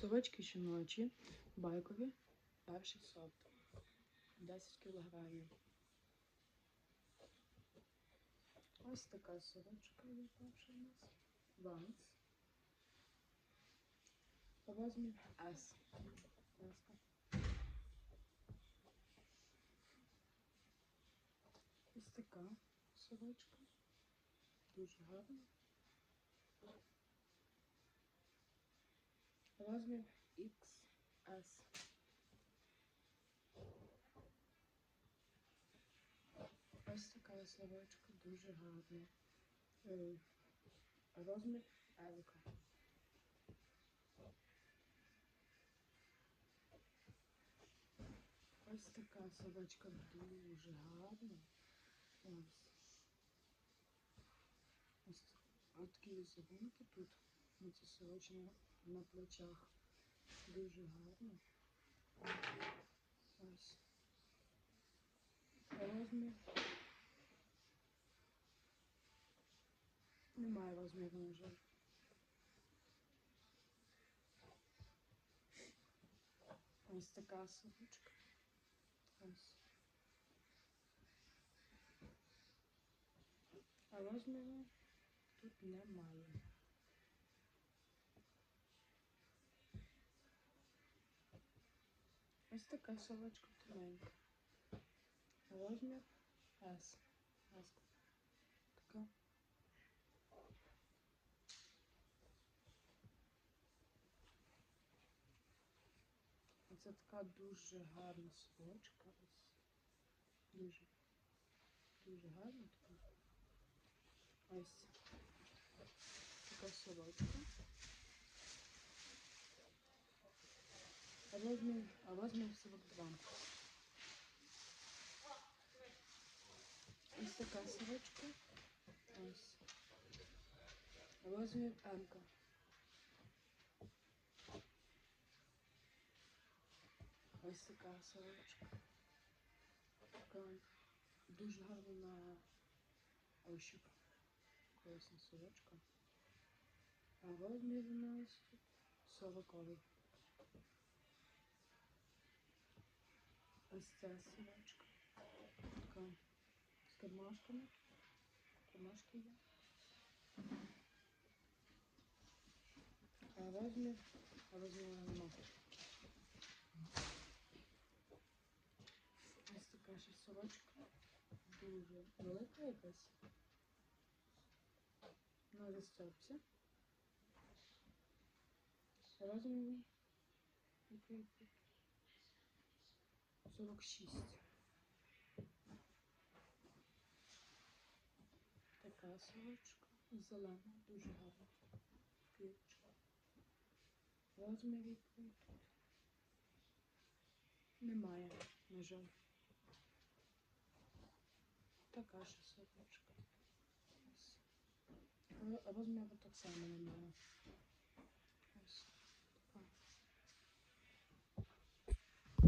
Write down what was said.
Совочки жіночі, байкові, перший сорт. 10 кілограмів. Ось така совочка є перша у нас. Ванс. Розмір S. Ось така совочка. Дуже гарна. Розмір XS. Ось така совочка, дуже гарна. Е, Розмір Елка. Ось така собачка дуже гарна. Ось. Ось такі візерунки тут. Ці сорочні на плечах. Дуже гарно. Ось. Розмір. Немає розміру, на жаль. Ось така сорочка. Ось. А розміру тут немає. Ось така совочка тоненька. Розмір. S. Така. Це така дуже гарна совочка. Ось. Дуже. Дуже гарна така. Ось. Така совочка. Розмір, розмір 42. Ось така совочка. Ось. Розмір М. Ось така совочка. Така дуже гарна на ощуп. Класна совочка. А розмір у нас тут 40 Ось ця совочка. Така з кармашками. Кармашки є. А розмір, а розміру нема. Ось така ще сорочка. Дуже велика якась. На розцепці. Розмір який? 46. Така сорочка. Зелена, дуже гарна. Квіточка. Розмір тут? Немає, на жаль. Така ж сорочка. Розміру так само немає.